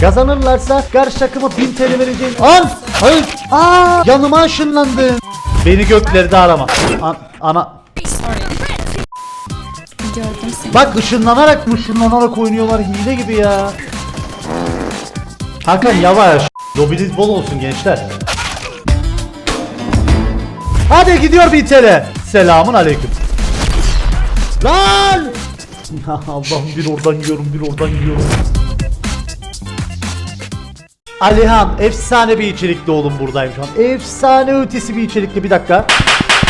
Kazanırlarsa karşı takıma 1000 TL vereceğim. An! Hayır! Aa! Yanıma ışınlandın. Beni göklerde arama. An, ana. Sorry. Gördüm seni. Bak ışınlanarak ışınlanarak oynuyorlar hile gibi ya. Hakan yavaş. Lobiniz bol olsun gençler. Hadi gidiyor bir TL. Selamun aleyküm. Lan! Allah'ım bir oradan yiyorum bir oradan yiyorum. Alihan efsane bir içerikli oğlum buradayım şu an. Efsane ötesi bir içerikli bir dakika.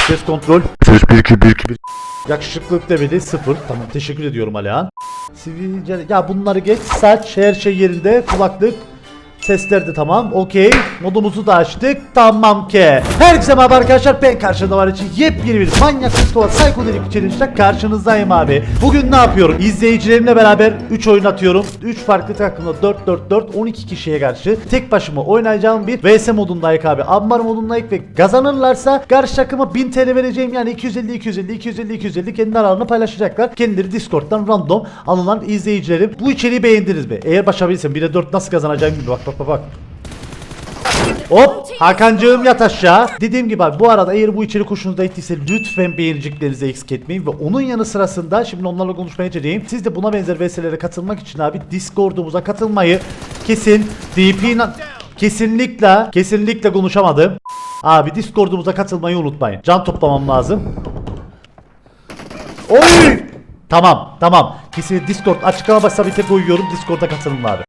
Ses kontrol. Ses 1 2 1 2 1. Yakışıklılık demedi 0. Tamam teşekkür ediyorum Alihan. Sivilce ya bunları geç. Saç her şey yerinde. Kulaklık Sesler de tamam. Okey. Modumuzu da açtık. Tamam ki. Herkese merhaba arkadaşlar. Ben karşında var için yepyeni bir manyak psikopat psikodelik challenge'da karşınızdayım abi. Bugün ne yapıyorum? İzleyicilerimle beraber 3 oyun atıyorum. 3 farklı takımda 4 4 4 12 kişiye karşı tek başıma oynayacağım bir VS modundayız abi. Ammar modundayız ve kazanırlarsa karşı takıma 1000 TL vereceğim. Yani 250 250 250 250 kendi aralarında paylaşacaklar. Kendileri Discord'dan random alınan izleyicilerim. Bu içeriği beğendiniz mi? Eğer başarabilirsem 1'e 4 nasıl kazanacağım gibi bak bak bak bak. Hop Hakan'cığım yat aşağı. Dediğim gibi abi bu arada eğer bu içerik hoşunuza gittiyse lütfen beğeniciklerinizi eksik etmeyin ve onun yanı sırasında şimdi onlarla konuşmaya çalışayım. Siz de buna benzer VS'lere katılmak için abi Discord'umuza katılmayı kesin DP kesinlikle kesinlikle konuşamadım. Abi Discord'umuza katılmayı unutmayın. Can toplamam lazım. Oy! Tamam tamam. Kesin Discord açıklama başsa bir tek koyuyorum. Discord'a katılın abi.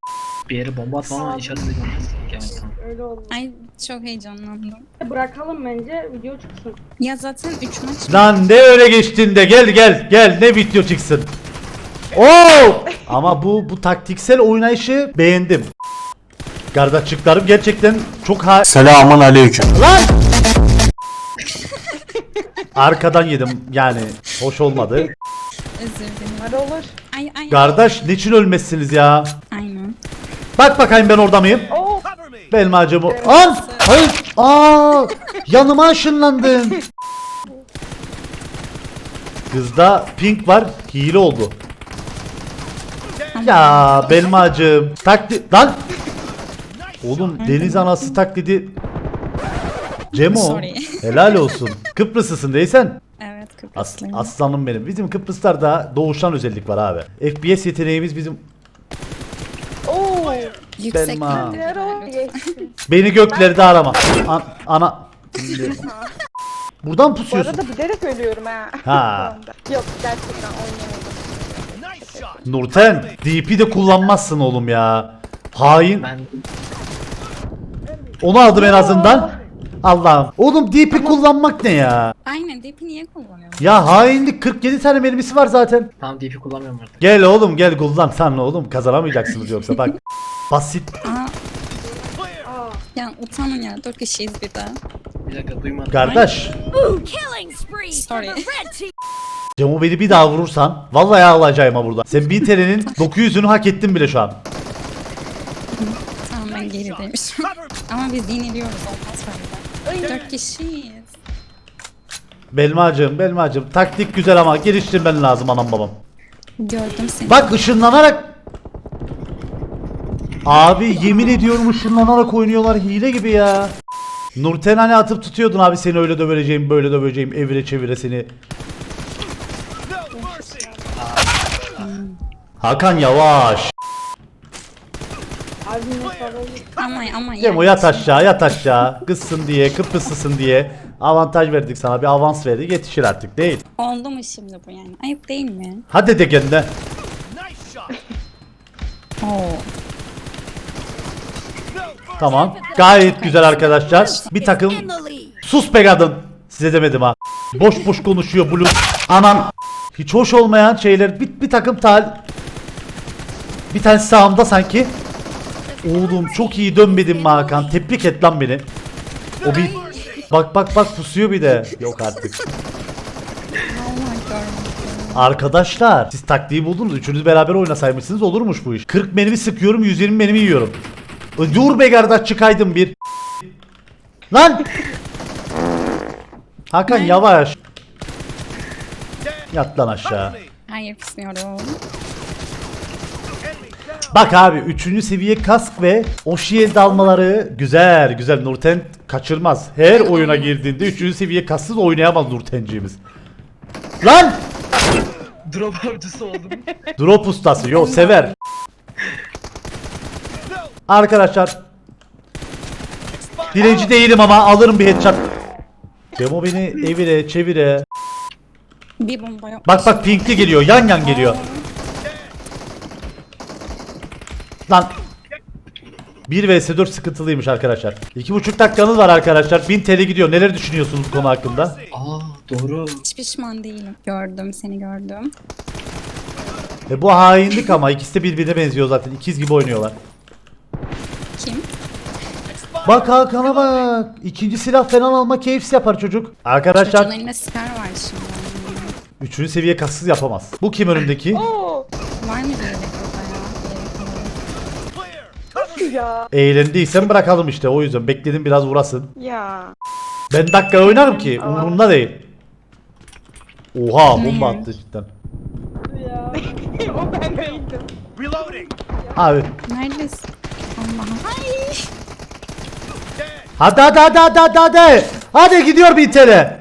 Bir yere bomba atma ama. Evet, tamam. Öyle oldu. Ay çok heyecanlandım. Bırakalım bence video çıksın. Ya zaten 3 maç Lan ne öyle geçtin de gel gel gel ne video çıksın. Oo! Ama bu bu taktiksel oynayışı beğendim. Kardeşliklerim gerçekten çok ha... Selamun aleyküm. Lan! Arkadan yedim yani hoş olmadı. özür dilerim. Hadi olur. Ay ay. Kardeş niçin ölmezsiniz ya? Bak bakayım ben orada mıyım? Oo. Benim acımı. An! Hayır! Aa! Yanıma ışınlandın. Kızda pink var, hile oldu. Ya Belmacığım taklit lan Oğlum deniz anası taklidi Cemo helal olsun Kıbrıslısın değilsen Evet As Kıbrıslıyım. Aslanım benim bizim Kıbrıslarda doğuştan özellik var abi FPS yeteneğimiz bizim Oo. Yüksek Belma. Diğer o geçti. Beni göklerde arama An- Ana Buradan Bu pusuyorsun arada bilerek ölüyorum ha. Ha. Yok gerçekten oynayamadım. Nurten DP de kullanmazsın oğlum ya Hain Ben Onu aldım en azından Allah'ım Oğlum DP kullanmak ne ya Aynen depi niye kullanıyorum? Ya hainlik 47 tane mermisi var zaten. tam DP kullanmıyorum artık. Gel oğlum gel kullan sen oğlum kazanamayacaksınız yoksa bak. Basit. Aa, Aa. ya utanın ya 4 kişiyiz bir daha. Bir dakika duymadım. Kardeş. Sorry. Cemo beni bir daha vurursan vallahi ağlayacağım ha burada. Sen 1000 TL'nin 900'ünü hak ettin bile şu an. Tamam ben gerideymişim. Ama biz yeniliyoruz olmaz böyle. 4 kişiyiz. Belmacığım Belmacığım taktik güzel ama geliştirmen lazım anam babam. Gördüm seni. Bak ışınlanarak Abi yemin ediyorum ışınlanarak oynuyorlar hile gibi ya. Nurten hani atıp tutuyordun abi seni öyle döveceğim böyle döveceğim evire çevire seni. Hakan yavaş. Ama ama Cemo yat aşağı yat aşağı. Kızsın diye Kıbrıslısın diye. Avantaj verdik sana bir avans verdik yetişir artık değil. Oldu mu şimdi bu yani? Ayıp değil mi? Hadi de kendine. Oo. Tamam. Gayet güzel arkadaşlar. Bir takım sus be kadın. Size demedim ha. Boş boş konuşuyor Blue. Anan. Hiç hoş olmayan şeyler. Bir, bir takım tal. Bir tanesi sağımda sanki. Oğlum çok iyi dönmedin mi Hakan? Tebrik et lan beni. O bir... Bak bak bak pusuyor bir de. Yok artık. Arkadaşlar siz taktiği buldunuz. Üçünüz beraber oynasaymışsınız olurmuş bu iş. 40 mermi sıkıyorum 120 mermi yiyorum. Dur be kardeş çıkaydım bir. Lan! Hakan yavaş. Yat lan aşağı. Hayır pismiyorum. Bak abi 3. seviye kask ve o shield almaları güzel güzel Nurten kaçırmaz. Her oyuna girdiğinde 3. seviye kasksız oynayamaz Nurtenciğimiz. Lan! Drop avcısı oldum. Drop ustası yo sever. Arkadaşlar Dilenci değilim ama alırım bir headshot. Demo beni evire çevire. Bir bomba yok. Bak bak pinkli geliyor yan yan geliyor. Lan 1 vs 4 sıkıntılıymış arkadaşlar. 2,5 dakikanız var arkadaşlar. 1000 TL gidiyor. Neler düşünüyorsunuz bu konu hakkında? Aa doğru. Hiç pişman değilim. Gördüm seni gördüm. E bu hainlik ama ikisi de birbirine benziyor zaten. İkiz gibi oynuyorlar. Kim? Bak Hakan'a bak. İkinci silah falan alma keyifsi yapar çocuk. Arkadaşlar Çocuğun elinde siper var şimdi. Üçüncü seviye kassız yapamaz. Bu kim önümdeki? Oo. Var mı orada ya? Eğlendiysen bırakalım işte o yüzden bekledim biraz vurasın. Ya. Ben dakika oynarım ki umurumda değil. Oha bomba attı cidden. Ya. o ben değildim. Abi Neredesin? Allah'ım. Ay. hadi hadi hadi hadi hadi hadi. Hadi gidiyor bir TL.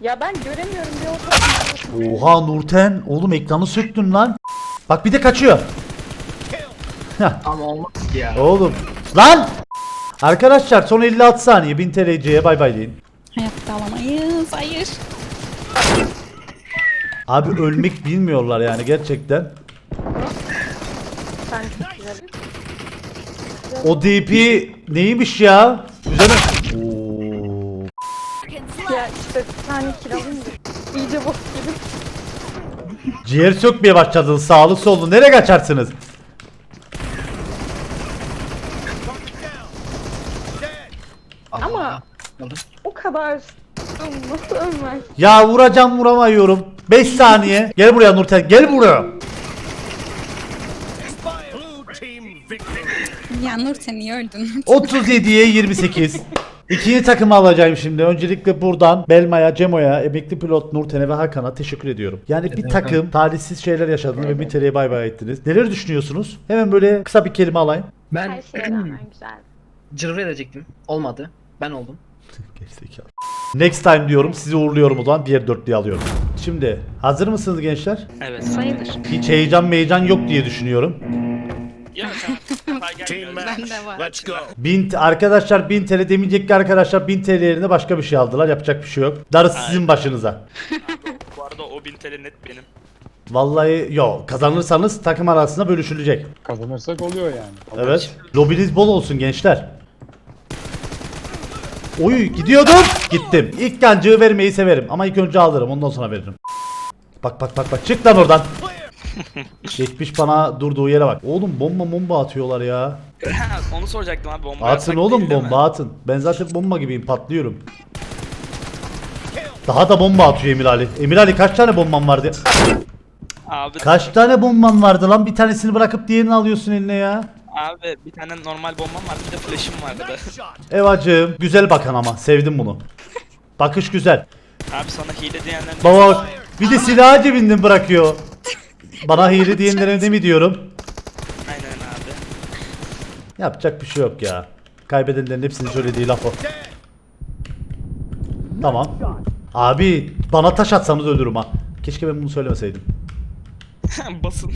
Ya ben göremiyorum bir ortam. Oha Nurten oğlum ekranı söktün lan. Bak bir de kaçıyor. Ama olmaz ki ya. oğlum. Lan! Arkadaşlar son 56 saniye 1000 TL'ye bay bay deyin. Hayatta alamayız. Hayır. Abi ölmek bilmiyorlar yani gerçekten. Ben çok güzel. O DP neymiş ya? Güzel? Oo. Ya işte bir tane kill alayım da. İyice bok gibi. Ciğer sökmeye başladınız sağlı sollu. Nereye kaçarsınız? Ama Aldım. o kadar nasıl ölmez? Ya vuracağım vuramıyorum. 5 saniye. Gel buraya Nurten gel buraya. Ya Nur sen iyi öldün. 37'ye 28. İkinci takımı alacağım şimdi. Öncelikle buradan Belma'ya, Cemo'ya, emekli pilot Nurten'e ve Hakan'a teşekkür ediyorum. Yani bir takım talihsiz şeyler yaşadınız ve bir TL'ye bay bay ettiniz. Neler düşünüyorsunuz? Hemen böyle kısa bir kelime alayım. Ben Her şeye rağmen güzel. cırvı edecektim. Olmadı. Ben oldum. Gerizekalı. Next time diyorum. Sizi uğurluyorum o zaman. Diğer dörtlüyü alıyorum. Şimdi hazır mısınız gençler? Evet. Sayılır. Hiç heyecan meyecan yok diye düşünüyorum. Etmiyor. Bende var. Let's go. 1000 t- arkadaşlar 1000 TL demeyecek ki arkadaşlar 1000 TL yerine başka bir şey aldılar. Yapacak bir şey yok. Darısı sizin başınıza. Bu arada o 1000 TL net benim. Vallahi yo kazanırsanız takım arasında bölüşülecek. Kazanırsak oluyor yani. Evet. Lobiniz bol olsun gençler. Oy gidiyordum. Gittim. İlk gancığı vermeyi severim ama ilk önce alırım ondan sonra veririm. Bak bak bak bak çık lan oradan. Geçmiş bana durduğu yere bak. Oğlum bomba bomba atıyorlar ya. Onu soracaktım abi bomba Atın oğlum değil mi? bomba atın. Ben zaten bomba gibiyim patlıyorum. Daha da bomba atıyor Emir Ali. Emir Ali kaç tane bomban vardı? Abi, Kaç tane bomban vardı lan? Bir tanesini bırakıp diğerini alıyorsun eline ya. Abi bir tane normal bombam vardı bir de flash'ım vardı. Evacığım güzel bakan ama sevdim bunu. Bakış güzel. abi sana hile diyenler Baba bir de silahı cebinden bırakıyor. Bana hile diyenlere ne mi diyorum? Aynen abi. Yapacak bir şey yok ya. Kaybedenlerin hepsinin söylediği laf o. Tamam. Abi bana taş atsanız ölürüm ha. Keşke ben bunu söylemeseydim. Basın.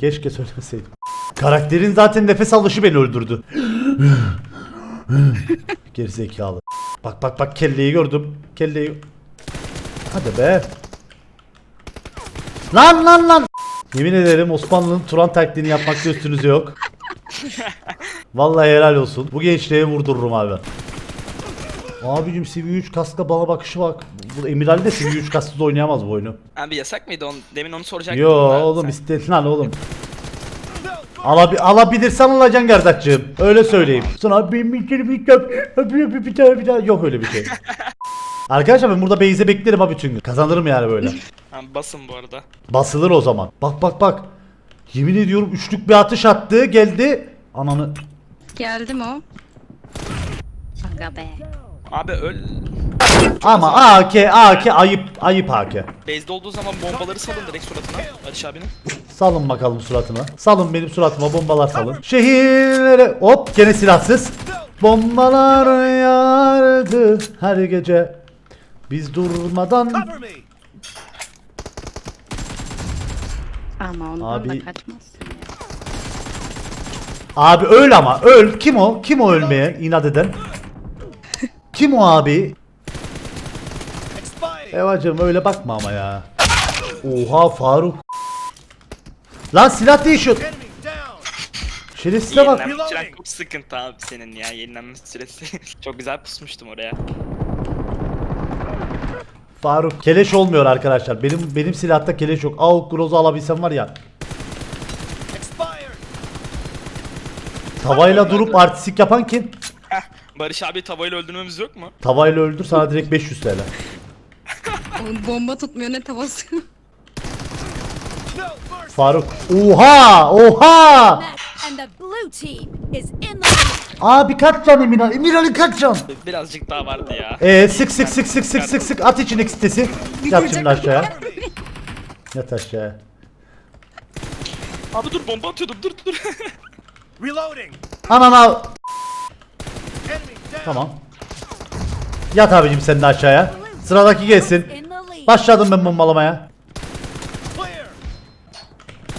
Keşke söylemeseydim. Karakterin zaten nefes alışı beni öldürdü. Gerizekalı. Bak bak bak kelleyi gördüm. Kelleyi. Hadi be. Lan lan lan. Yemin ederim Osmanlı'nın Turan taktiğini yapmakta üstünüz yok. Vallahi helal olsun. Bu gençliğe vurdururum abi. Abicim CV3 kaska bana bakışı bak. Bu Emir Ali de CV3 kasksız oynayamaz bu oyunu. Abi yasak mıydı onu? Demin onu soracaktım. Yo oğlum istedin lan oğlum. Alabi alabilirsen alacaksın kardeşciğim. Öyle söyleyeyim. Sonra bir bir bir bir bir bir bir tane bir tane yok öyle bir şey. Arkadaşlar ben burada base'e beklerim ha bütün gün. Kazanırım yani böyle. Abi basın bu arada. Basılır o zaman. Bak bak bak. Yemin ediyorum üçlük bir atış attı geldi. Ananı. Geldi mi o? Aga be. Abi öl. Ama AK AK ayıp ayıp AK. Base'de olduğu zaman bombaları salın direkt suratına. Barış abinin. Salın bakalım suratına. Salın benim suratıma bombalar salın. Şehirlere hop gene silahsız. Bombalar yağardı her gece. Biz durmadan Ama ondan Abi- da kaçmazsın ya. Abi öl ama öl. Kim o? Kim o ölmeye inat eden? Kim o abi? Evacım öyle bakma ama ya. Oha Faruk. Lan silah değişiyor. Şerefsize bak. Yenilenme süren çok sıkıntı abi senin ya. Yenilenme süresi. çok güzel pusmuştum oraya. Faruk keleş olmuyor arkadaşlar. Benim benim silahta keleş yok. Avuk Groza alabilsem var ya. Tavayla durup artistik yapan kim? Barış abi tavayla öldürmemiz yok mu? Tavayla öldür sana direkt 500 TL. O bomba tutmuyor ne tavası. Faruk. Oha! Oha! And the blue team is in the. Abi kaç can Emirhan? Emirhan'ın kaç can? Birazcık daha vardı ya. Eee sık sık sık sık sık sık sık at içine sitesi. Yat şimdi aşağıya. Yat aşağıya. Abi dur bomba atıyordum dur dur. Reloading. Enemy down. Tamam. Yat abicim sen de aşağıya. Sıradaki gelsin. Başladım ben bombalamaya.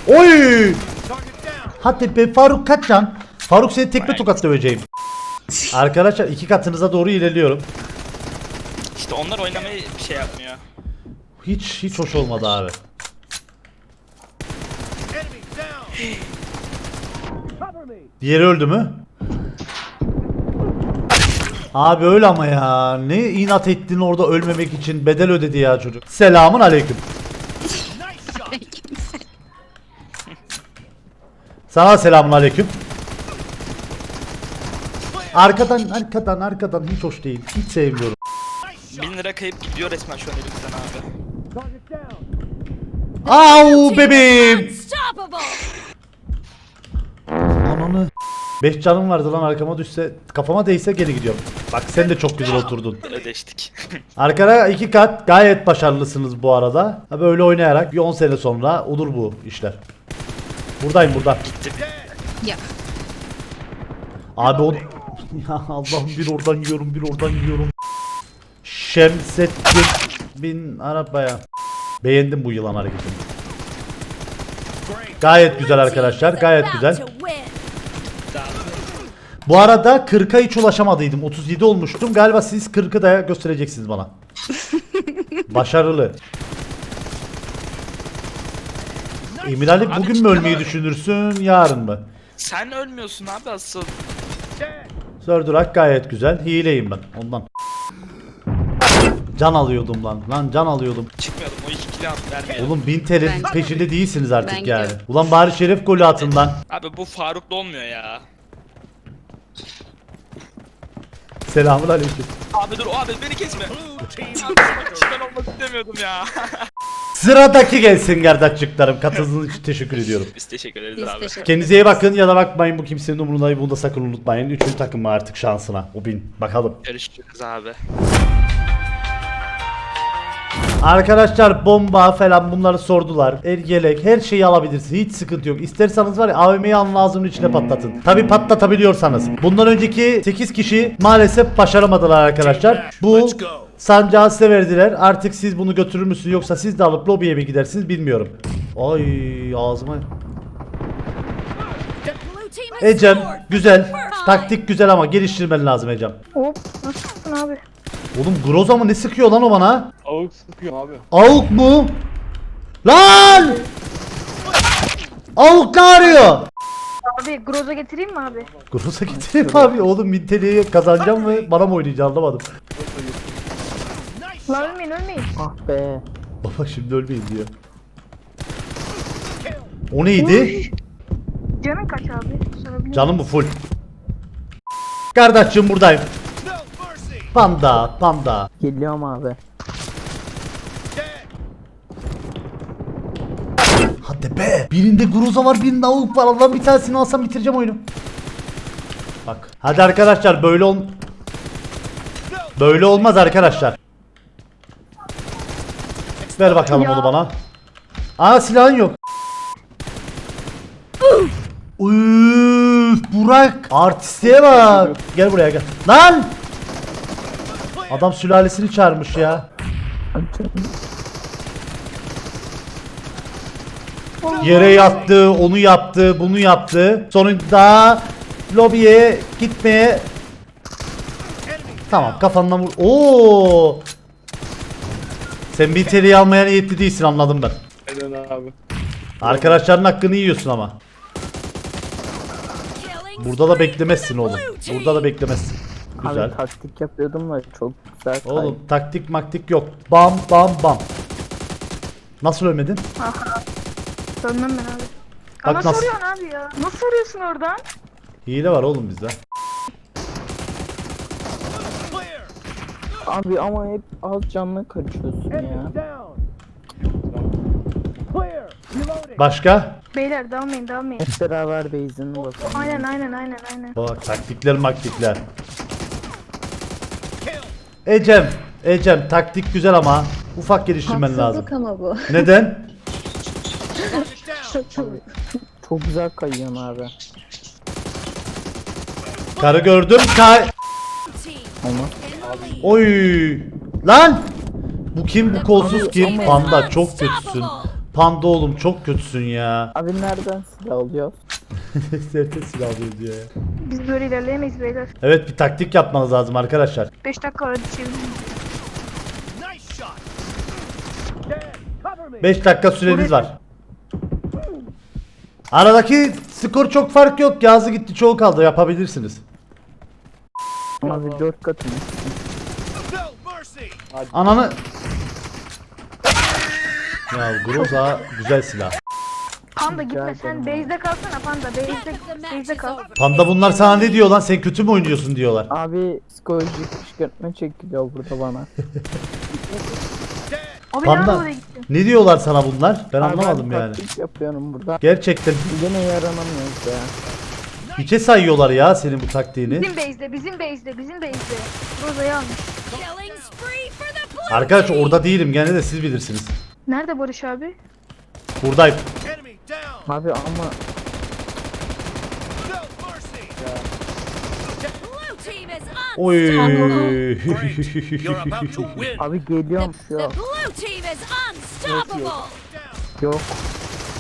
Oy! Hadi be Faruk kaç can? Faruk seni tekme tokat döveceğim. Arkadaşlar iki katınıza doğru ilerliyorum. İşte onlar oynamayı bir şey yapmıyor. Hiç hiç hoş olmadı abi. Diğeri öldü mü? Abi öl ama ya. Ne inat ettin orada ölmemek için bedel ödedi ya çocuk. Selamun aleyküm. Sana selamun aleyküm. Arkadan arkadan arkadan hiç hoş değil. Hiç sevmiyorum. Bin lira kayıp gidiyor resmen şu an elimizden abi. Au bebeğim. Ananı. 5 canım vardı lan arkama düşse kafama değse geri gidiyorum. Bak sen de çok güzel oturdun. Ödeştik. Arkada iki kat gayet başarılısınız bu arada. Ha böyle oynayarak bir 10 sene sonra olur bu işler. Buradayım burada. ya. Abi o... Ya Allah'ım bir oradan yiyorum bir oradan yiyorum. Şemsettin bin arabaya. Beğendim bu yılan hareketini. Gayet güzel arkadaşlar gayet güzel. Bu arada 40'a hiç ulaşamadıydım. 37 olmuştum. Galiba siz 40'ı da göstereceksiniz bana. Başarılı. Emir Ali bugün mü ölmeyi düşünürsün yarın mı? Sen ölmüyorsun abi asıl. Sördürak gayet güzel. Hileyim ben ondan. Can alıyordum lan. Lan can alıyordum. Çıkmıyordum o iki kilo at vermeyelim. Oğlum bin TL'nin Ben- peşinde değilsiniz artık Ben yani. gidiyorum. Ulan bari şeref golü atın lan. Abi bu Faruk'la olmuyor ya. Selamun aleyküm. Abi dur o abi beni kesme. Ben olmak istemiyordum ya. Sıradaki gelsin gerdaççıklarım. Katıldığınız için teşekkür ediyorum. Biz teşekkür ederiz Biz abi. teşekkür Kendinize iyi bakın ya da bakmayın bu kimsenin umurunda değil. Bunu da sakın unutmayın. Üçüncü takım mı artık şansına? O bin. Bakalım. Görüşürüz abi. Arkadaşlar bomba falan bunları sordular. El yelek her şeyi alabilirsiniz. Hiç sıkıntı yok. İsterseniz var ya AVM'yi alın ağzının içine patlatın. Tabi patlatabiliyorsanız. Bundan önceki 8 kişi maalesef başaramadılar arkadaşlar. Bu sancağı size verdiler. Artık siz bunu götürür müsünüz yoksa siz de alıp lobiye mi gidersiniz bilmiyorum. Ay ağzıma. Ecem güzel. Taktik güzel ama geliştirmen lazım Ecem. Hop nasılsın abi? Oğlum Groza mı ne sıkıyor lan o bana? Avuk sıkıyor abi. Avuk mu? Lan! Avuk ne arıyor? Abi groza getireyim mi abi? Groza getireyim abi oğlum Minteli'yi kazanacağım ve bana mı oynayacaksın anlamadım. Lan ölmeyin ölmeyin. Ah be. Baba şimdi ölmeyin diyor. O neydi? Canın kaç abi? Canım bu full. Kardeşim buradayım. Panda, panda. Geliyorum abi. Hadi be. Birinde Groza var, birinde Avuk var. Allah'ım bir tanesini alsam bitireceğim oyunu. Bak. Hadi arkadaşlar böyle ol... Böyle olmaz arkadaşlar. Ver bakalım Ya. onu bana. Aa silahın yok. Üf, Burak artistliğe bak. Gel buraya gel. Lan! Adam sülalesini çağırmış ya. Yere yattı, onu yaptı, bunu yaptı. Sonunda lobiye gitmeye Tamam kafandan vur. Oo! Sen bir TL'yi almaya niyetli değilsin anladım ben. Neden abi? Arkadaşların hakkını yiyorsun ama. Burada da beklemezsin oğlum. Burada da beklemezsin. Güzel. Abi taktik yapıyordum da çok güzel kay. Oğlum taktik maktik yok. Bam bam bam. Nasıl ölmedin? Dönmem ben abi. Bak Ama nasıl- soruyorsun abi ya. Nasıl soruyorsun oradan? Hile var oğlum bizde. Abi ama hep az canlı kaçıyorsun ya. Başka? Beyler dalmayın dalmayın. Hep beraber base'ini basalım. Aynen aynen aynen aynen. Bak taktikler maktikler. Ecem. Ecem taktik güzel ama ufak geliştirmen lazım. ama bu. Neden? Çok güzel kayıyorsun abi. Karı gördüm. Kay. Ama. Oy. Lan! Bu kim bu kolsuz kim? Panda çok kötüsün. Panda oğlum çok kötüsün ya. abi nereden silah alıyor? Serte silah alıyor diyor ya. Biz böyle ilerleyemeyiz beyler. Evet bir taktik yapmanız lazım arkadaşlar. 5 dakika var çevirin. Nice shot. Dead. Cover me. 5 dakika süreniz var. Aradaki skor çok fark yok. Yazı gitti çoğu kaldı yapabilirsiniz. Abi 4 katını. Ananı... Ya Groza güzel silah. Panda gitme sen base'de kalsana panda. Base'de, base'de kal. Panda bunlar sana ne diyor lan? Sen kötü mü oynuyorsun diyorlar. Abi psikolojik kışkırtma çekiliyor burada bana. Abi Panda. nerede oraya gitti? Ne diyorlar sana bunlar? Ben Abi anlamadım ben yani. taktik yapıyorum burada. Gerçekten Yine yaranamıyoruz ya. hiçe sayıyorlar ya senin bu taktiğini. Bizim base'de, bizim base'de, bizim base'de. Roza'yı almış. Killing spree for the blue Arkadaş orada değilim gene de siz bilirsiniz. Nerede Barış abi? Buradayım. Abi ama No mercy. Blue team is Oy. unstoppable. You're about to win. abi geliyorum şu The an. blue team is unstoppable. Down. Yok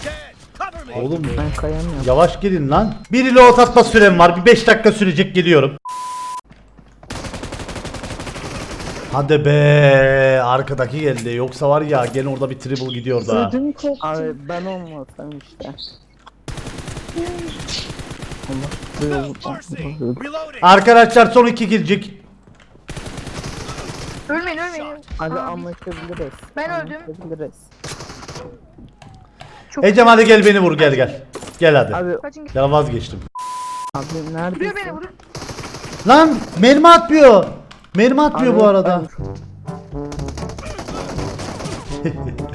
Dead. Cover me. Oğlum ben kayamıyorum. yavaş gelin lan. Bir ile ot atma sürem var. Bir 5 dakika sürecek geliyorum. Hadi be arkadaki geldi. Yoksa var ya gene orada bir triple gidiyor da. Ödüm koptu. Abi ben olmasam işte. Arkadaşlar son iki girecek. Ölmeyin ölmeyin. Abi anlaşabiliriz. Ben öldüm. Anlaşabiliriz. Çok Ecem hadi gel beni vur gel gel. Gel hadi. Abi Kaçın git. Ya vazgeçtim. Vuruyor abi beni neredesin? vuruyor. Lan mermi atmıyor. Mermi atmıyor Abi, bu arada.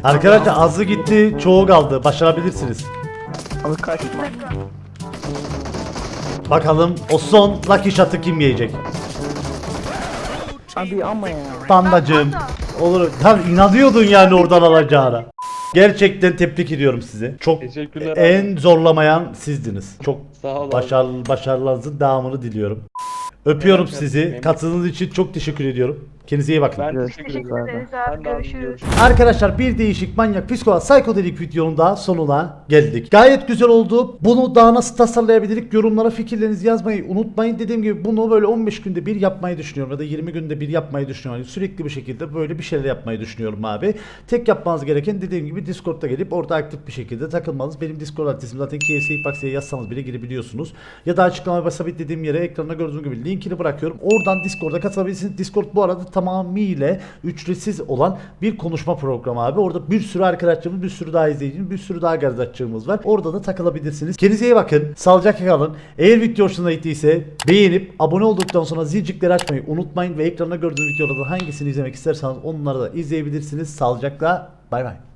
Arkadaşlar azı gitti, çoğu kaldı. Başarabilirsiniz. Abi kaçma. Bakalım o son lucky shot'ı kim yiyecek? Abi ama ya. Pandacığım. Olur. Tam inanıyordun yani oradan alacağına. Gerçekten tebrik ediyorum sizi. Çok Teşekkürler abi. en zorlamayan sizdiniz. Çok Sağ ol abi. başarılı başarılarınızın devamını diliyorum. Öpüyorum sizi. Katıldığınız için çok teşekkür ediyorum. Kendinize iyi bakın. Ben Görüşürüz teşekkür Teşekkür ederim. abi. ederiz abi. Ben de abi, Görüşürüz. görüşürüz. Arkadaşlar bir değişik manyak psikopat psikodelik videonun daha sonuna geldik. Gayet güzel oldu. Bunu daha nasıl tasarlayabilirik yorumlara fikirlerinizi yazmayı unutmayın. Dediğim gibi bunu böyle 15 günde bir yapmayı düşünüyorum ya da 20 günde bir yapmayı düşünüyorum. Yani sürekli bir şekilde böyle bir şeyler yapmayı düşünüyorum abi. Tek yapmanız gereken dediğim gibi Discord'da gelip orada aktif bir şekilde takılmanız. Benim Discord adresim zaten KFC Hitbox'e yazsanız bile girebiliyorsunuz. Ya da açıklamaya basabildiğim yere ekranda gördüğünüz gibi linkini bırakıyorum. Oradan Discord'a katılabilirsiniz. Discord bu arada tamamıyla ücretsiz olan bir konuşma programı abi. Orada bir sürü arkadaşlarımız, bir sürü daha izleyicimiz, bir sürü daha gazetçimiz var. Orada da takılabilirsiniz. Kendinize iyi bakın. Sağlıcakla kalın. Eğer video hoşuna gittiyse beğenip abone olduktan sonra zilcikleri açmayı unutmayın ve ekranda gördüğünüz videolardan hangisini izlemek isterseniz onları da izleyebilirsiniz. Sağlıcakla bay bay.